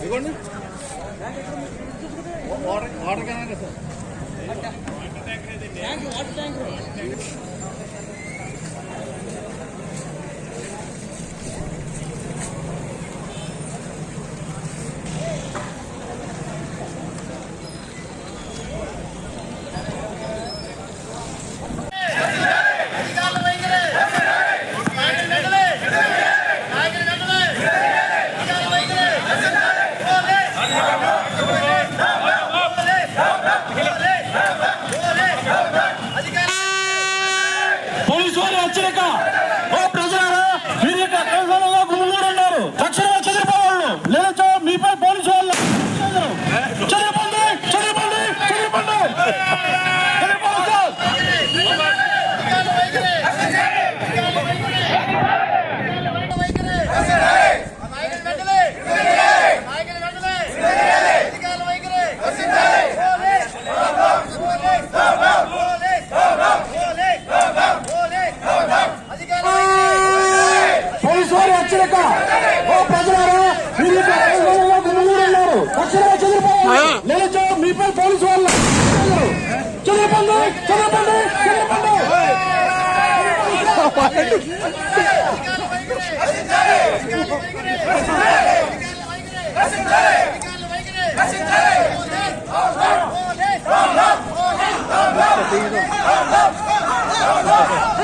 ఇదిగోండి Water tank, sir. Water tank. వచ్చినాక ఓ ప్రజలారా మీరు ఉన్నారు లక్షలుగా చదిరిపోయారు లేదు మీపై పోలీసు వాళ్ళు చదిరిపండి చదిరిపండి చదిరిపండి Thank you.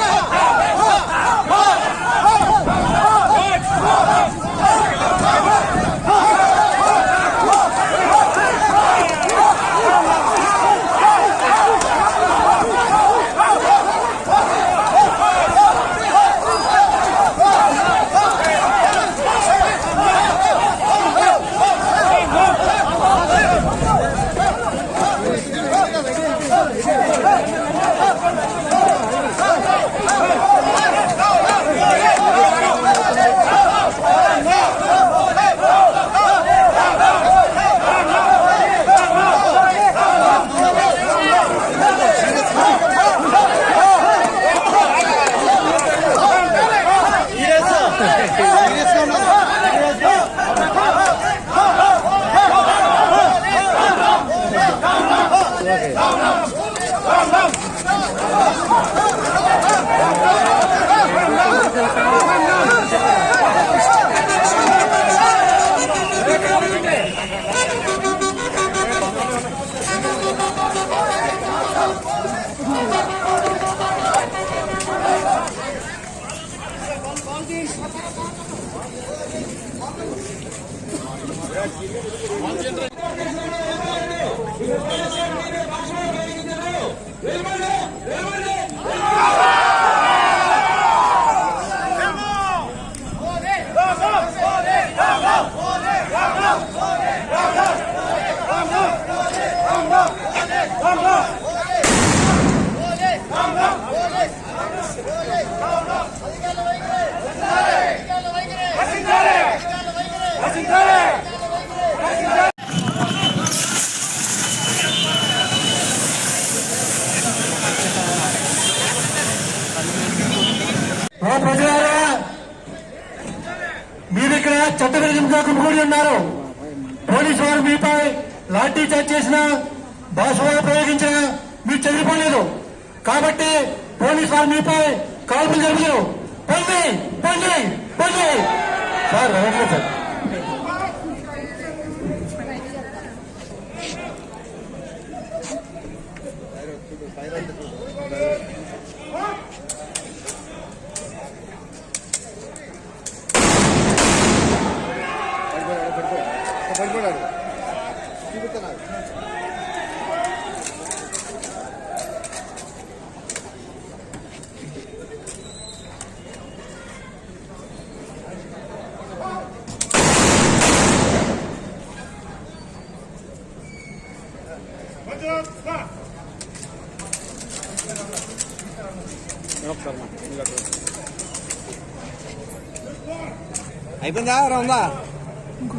నిలబడి విధంగా చట్ట విరుద్ధంగా గుమిగూడి ఉన్నారు పోలీసు వారు మీపై లాఠీ చార్జ్ చేసిన భాష ప్రయోగించిన మీరు చదివిపోలేదు కాబట్టి పోలీసు వారు మీపై కాల్పులు జరిపారు పొంది పొంది పొంది సార్ సార్ गाड़ी कितना అయిపోయిందా రౌందా ఇంకో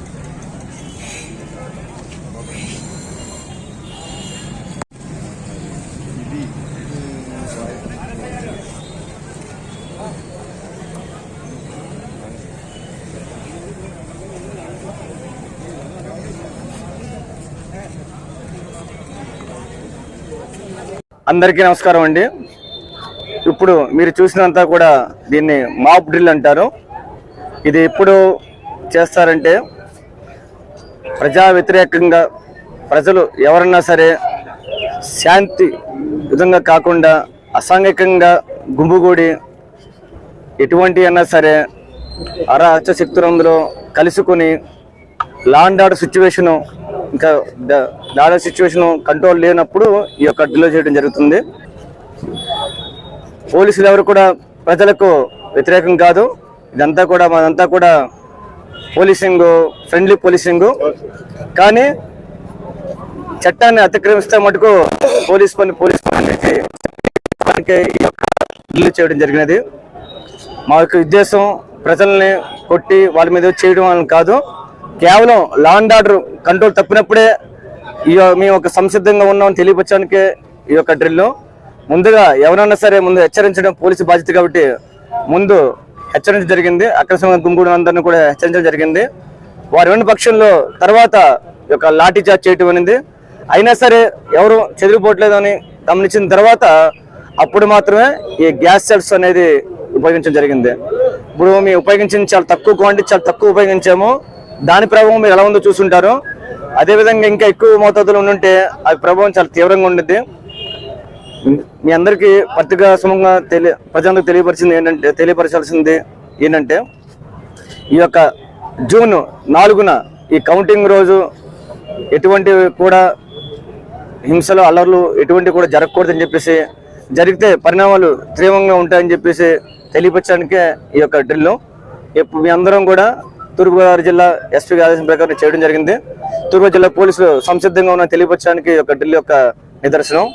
అందరికీ నమస్కారం అండి ఇప్పుడు మీరు చూసినంతా కూడా దీన్ని మాప్ డ్రిల్ అంటారు ఇది ఎప్పుడు చేస్తారంటే ప్రజా వ్యతిరేకంగా ప్రజలు ఎవరన్నా సరే శాంతి విధంగా కాకుండా అసాంఘికంగా గుంపుగూడి ఎటువంటి అన్నా సరే అర హత్య శక్తులందులో కలుసుకొని లాండ్ ఆర్డర్ సిచ్యువేషను ఇంకా దాని సిచ్యువేషన్ కంట్రోల్ లేనప్పుడు ఈ యొక్క డిలో చేయడం జరుగుతుంది పోలీసులు ఎవరు కూడా ప్రజలకు వ్యతిరేకం కాదు ఇదంతా కూడా మనంతా కూడా పోలీసింగ్ ఫ్రెండ్లీ పోలీసింగ్ కానీ చట్టాన్ని అతిక్రమిస్తే మటుకు పోలీస్ పని పోలీస్ పని చేయడం జరిగినది మా యొక్క ఉద్దేశం ప్రజల్ని కొట్టి వాళ్ళ మీద చేయడం కాదు కేవలం లా అండ్ ఆర్డర్ కంట్రోల్ తప్పినప్పుడే ఈ మేము ఒక సంసిద్ధంగా ఉన్నామని తెలియపరచడానికి ఈ యొక్క డ్రిల్ ముందుగా ఎవరన్నా సరే ముందు హెచ్చరించడం పోలీసు బాధ్యత కాబట్టి ముందు హెచ్చరించడం జరిగింది అక్రమ గుంపుడు అందరినీ కూడా హెచ్చరించడం జరిగింది వారి రెండు పక్షంలో తర్వాత యొక్క లాఠీ చార్జ్ చేయటం అనేది అయినా సరే ఎవరు చెదిరిపోవట్లేదని గమనించిన తర్వాత అప్పుడు మాత్రమే ఈ గ్యాస్ సెట్స్ అనేది ఉపయోగించడం జరిగింది ఇప్పుడు మేము ఉపయోగించిన చాలా తక్కువ క్వాంటిటీ చాలా తక్కువ ఉపయోగించాము దాని ప్రభావం మీరు ఎలా ఉందో చూసుంటారు అదేవిధంగా ఇంకా ఎక్కువ మోతాదులో ఉంటే అది ప్రభావం చాలా తీవ్రంగా ఉండిద్ది మీ అందరికీ పత్రికా సుమంగా తెలియ ప్రజలకు తెలియపరిచింది ఏంటంటే తెలియపరచాల్సింది ఏంటంటే ఈ యొక్క జూన్ నాలుగున ఈ కౌంటింగ్ రోజు ఎటువంటి కూడా హింసలు అల్లర్లు ఎటువంటి కూడా జరగకూడదని చెప్పేసి జరిగితే పరిణామాలు తీవ్రంగా ఉంటాయని చెప్పేసి తెలియపరచడానికే ఈ యొక్క డ్రిల్ మీ అందరం కూడా తూర్పుగోదావరి జిల్లా ఎస్పీ ఆదేశం ప్రకారం చేయడం జరిగింది తూర్పు జిల్లా పోలీసులు సంసిద్ధంగా ఉన్న తెలియపరచడానికి ఒక ఢిల్లీ యొక్క నిదర్శనం